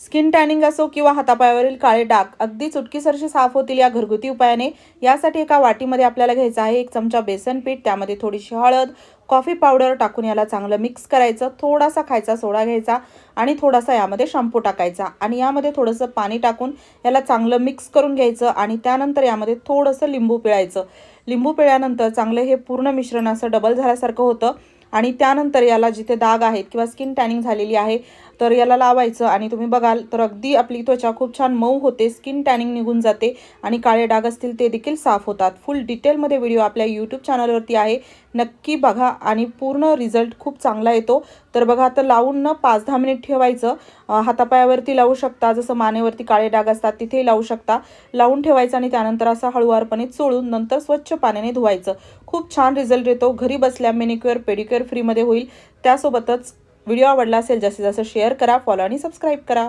Skin tanning असो किंवा हातापायावरील काळे डाग अगदी चुटकीसरशी साफ होतील या घरगुती उपायाने. यासाठी एका वाटीमध्ये आपल्याला घ्यायचं आहे एक चमचा बेसन पीठ त्यामध्ये थोडीशी हळद कॉफी पावडर टाकून याला चांगलं मिक्स करायचं थोडासा खायचा सोडा घ्यायचा आणि थोडासा यामध्ये शॅम्पू टाकायचा आणि यामध्ये थोडंसं पाणी टाकून याला चांगलं मिक्स करून घ्यायचं आणि त्यानंतर यामध्ये थोडंसं लिंबू पिळायचं. लिंबू पिळल्यानंतर चांगलं हे पूर्ण मिश्रण असं डबल झाल्यासारखं होतं. आणि त्यानंतर याला जिथे दाग आहेत किंवा स्किन टॅनिंग झालेली आहे तर याला लावायचं आणि तुम्ही बघाल तर अगदी आपली त्वचा खूप छान मऊ होते स्किन टॅनिंग निघून जाते आणि काळे डाग असतील ते देखील साफ होतात. फुल डिटेलमध्ये व्हिडिओ आपल्या यूट्यूब चॅनलवरती आहे. नक्की बघा आणि पूर्ण रिझल्ट खूप चांगला येतो. तर बघा आता लावून न पाच दहा मिनिट ठेवायचं. हातापायावरती लावू शकता जसं मानेवरती काळे डाग असतात तिथेही लावू शकता. लावून ठेवायचं आणि त्यानंतर असं हळुवारपणे चोळून नंतर स्वच्छ पाण्याने धुवायचं. खूप छान रिझल्ट येतो. घरी बसल्या मेनिक्युअर पेडिक्युअर फ्रीमध्ये होईल. त्यासोबतच व्हिडिओ आवडला असेल जास्तीत जास्त शेअर करा फॉलो आणि सबस्क्राईब करा.